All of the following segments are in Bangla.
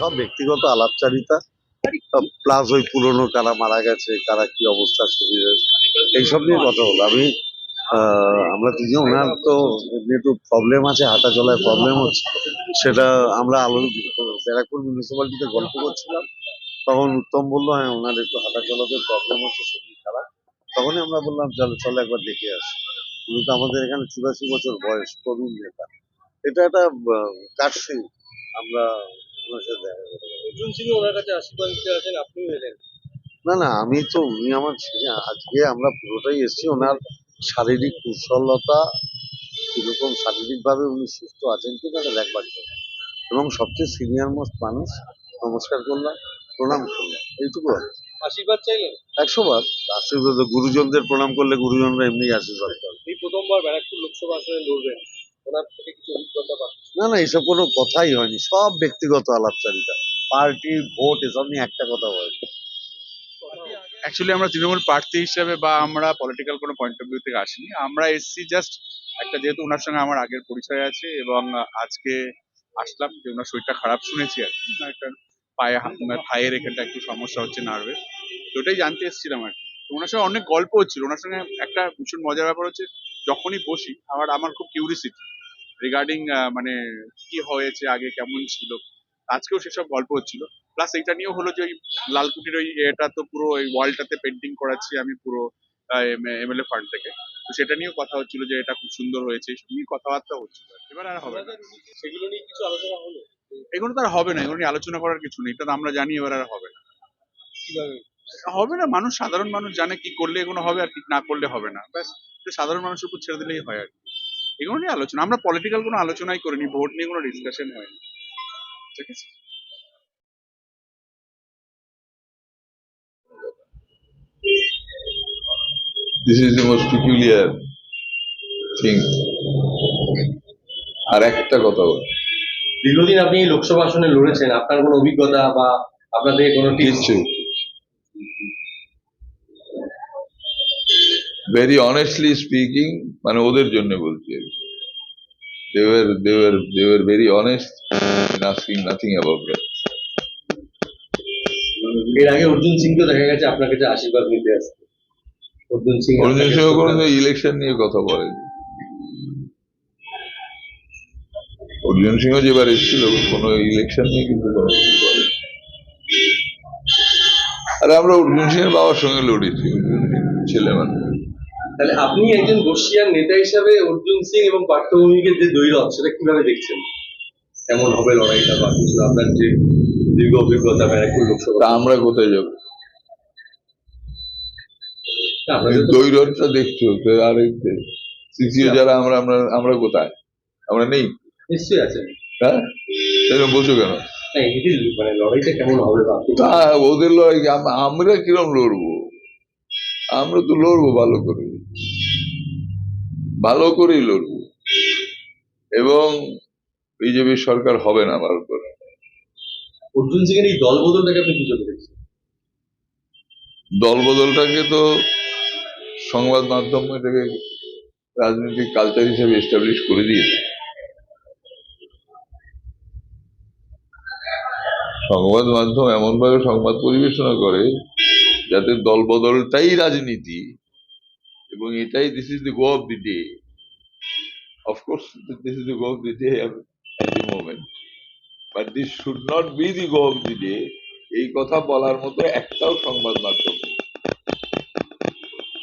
সব ব্যক্তিগত আলাপচারিতা প্লাস ওই পুরনো কারা মারা গেছে, কারা কি অবস্থা শরীরের এইসব নিয়ে কথা হলো আমি আমরা তিনজন ওনার তো একটু প্রবলেম আছে, হাঁটা চলায় প্রবলেম হচ্ছে। সেটা আমরা আলো ব্যারাকপুর মিউনিসিপ্যালিটিতে গল্প করছিলাম। তখন উত্তম বলল হ্যাঁ ওনার একটু হাঁটা চলাতে প্রবলেম হচ্ছে, শরীর খারাপ। তখনই আমরা বললাম, চলো চলো একবার দেখে আসি। উনি তো আমাদের এখানে চুরাশি বছর বয়স, তরুণ নেতা। এটা একটা কাটছি আমরা ওনার সাথে দেখা করতে পারি। অর্জুন সিং ওনার কাছে আশীর্বাদ আপনিও এলেন। না না আমি তো উনি আমার আজকে আমরা পুরোটাই এসেছি। ওনার শারীরিক কুশলতা কীরকম শারীরিকভাবে উনি সুস্থ আছেন কিনা এটা দেখবার জন্য। এবং সবচেয়ে সিনিয়র মোস্ট মানুষ নমস্কার করলাম প্রণাম করলাম। এইটুকু আর। কি। আশীর্বাদ চাইলেন? একশো বার। আশীর্বাদ গুরুজনদের প্রণাম করলে গুরুজনরা এমনি আশীর্বাদ করে এই প্রথমবার ব্যারাকপুর লোকসভা আসনে লড়বেন। ওনার থেকে কিছু অভিজ্ঞতা পান না না এসব কোনো কথাই হয়নি। সব ব্যক্তিগত আলাপচারিতা। পার্টি ভোট এসব নিয়ে একটা কথা হয়নি অ্যাকচুয়ালি আমরা তৃণমূল প্রার্থী হিসেবে বা আমরা পলিটিক্যাল কোনো পয়েন্ট অফ ভিউ থেকে আসিনি। আমরা এসছি জাস্ট একটা যেহেতু ওনার সঙ্গে আমার আগের পরিচয় আছে এবং আজকে আসলাম যে ওনার শরীরটা খারাপ শুনেছি আর কি। একটা পায়ে হাত- মানে এখানটা একটু সমস্যা হচ্ছে নার্ভের তো ওটাই জানতে এসেছিলাম আর কি। তো ওনার সঙ্গে অনেক গল্প হচ্ছিল। ওনার সঙ্গে একটা ভীষণ মজার ব্যাপার হচ্ছে যখনই বসি আমার আমার খুব কিউরিসিটি রিগার্ডিং মানে কি হয়েছে আগে কেমন ছিল আজকেও সেসব গল্প হচ্ছিল। প্লাস এইটা নিয়েও হলো যে ওই লালকুটির ওই এটা তো পুরো ওই ওয়ালটাতে পেন্টিং করাচ্ছি আমি পুরো এমএলএ ফান্ড থেকে। তো সেটা নিয়েও কথা হচ্ছিল যে এটা খুব সুন্দর হয়েছে নিয়ে কথাবার্তা হচ্ছিল। এবার আর হবে না। সেগুলো নিয়ে কিছু আলোচনা হলো? এগুলো তো আর হবে না এগুলো নিয়ে আলোচনা করার কিছু নেই এটা তো আমরা জানি এবার আর হবে না। হবে না মানুষ সাধারণ মানুষ জানে কি করলে এগুলো হবে আর কি না করলে হবে না। ব্যাস সাধারণ মানুষের উপর ছেড়ে দিলেই হয় আর কি। এগুলো নিয়ে আলোচনা। আমরা পলিটিক্যাল কোনো আলোচনাই করিনি ভোট নিয়ে কোনো ডিসকাশন হয়নি। ঠিক আছে? This is the most peculiar thing. আর একটা কথা বল দীর্ঘদিন আপনি লোকসভা আসনে লড়েছেন আপনার কোনো অভিজ্ঞতা বা আপনার থেকে কোনো টিপস কিচ্ছু। ভেরি অনেস্টলি স্পিকিং মানে ওদের জন্য বলছি দেওয়ার দেওয়ার দেওয়ার very honest in asking nothing about that এর আগে অর্জুন সিংকেও দেখা গেছে আপনার কাছে আশীর্বাদ নিতে আসছে। অর্জুন সিং সিংহ কোনো ইলেকশন নিয়ে কথা বলেনি। অর্জুন সিংহ যেবার এসেছিল কোনো ইলেকশন নিয়ে কিন্তু কোনো আরে আমরা অর্জুন সিংহের বাবার সঙ্গে লড়েছি অর্জুন সিং ছেলে মানুষ। তাহলে আপনি একজন বর্ষিয়ান নেতা হিসাবে অর্জুন সিং এবং পার্থভূমিকের যে দৈরথ সেটা কীভাবে দেখছেন? কেমন হবে লড়াইটা বা কিছু আপনার যে দীর্ঘ অভিজ্ঞতা ব্যারাকপুর লোকসভা? আমরা কোথায় যাব? দৈরথটা দেখছ আর সিসিও যারা আমরা আমরা আমরা কোথায়? আমরা নেই? নিশ্চয়ই আছেন হ্যাঁ? এরকম বলছো কেন? মানে লড়াইটা কেমন হবে ওদের লড়াই আমরা কিরম লড়বো? আমরা তো লড়বো ভালো করে ভালো করেই লড়বো। এবং বিজেপির সরকার হবে না ভালো করে। অর্জুন সিং এর এই দল বদলটাকে আপনি কি চোখে দেখছেন দল বদলটাকে তো সংবাদ মাধ্যম এটাকে রাজনৈতিক কালচার হিসেবে এস্টাবলিশ করে দিয়েছে। সংবাদ মাধ্যম এমনভাবে সংবাদ পরিবেশনা করে যাতে দল বদলটাই রাজনীতি এবং এটাই this is the go of the day of course this is the go of the day the moment but this should not be the go of the day এই কথা বলার মতো একটাও সংবাদ মাধ্যম নেই।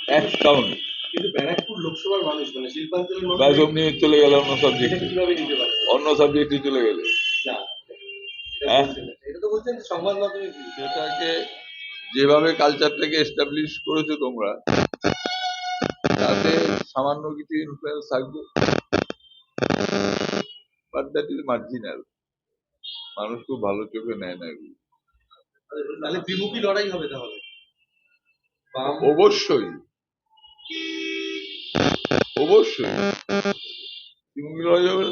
একটাও নেই। কিন্তু ব্যারাকপুর লোকসভার মানুষ মানে শিল্পাঞ্চলের চলে গেল অন্য সাবজেক্ট কীভাবে নিতে পারে? অন্য সাবজেক্টে চলে গেলে। এটা হ্যাঁ? বলছেন না। এটা তো বলছেন সংবাদ মাধ্যমে সেটাকে যেভাবে কালচারটাকে এস্টাবলিশ করেছ তোমরা তাতে সামান্য কিছু ইনফ্লুয়েন্স থাকবে। বাট দ্যাট ইজ মার্জিনাল মানুষ খুব ভালো চোখে নেয় না এগুলো। তাহলে দ্বিমুখী লড়াই হবে তাহলে। অবশ্যই। অবশ্যই। তৃণমূল লড়াই হবে না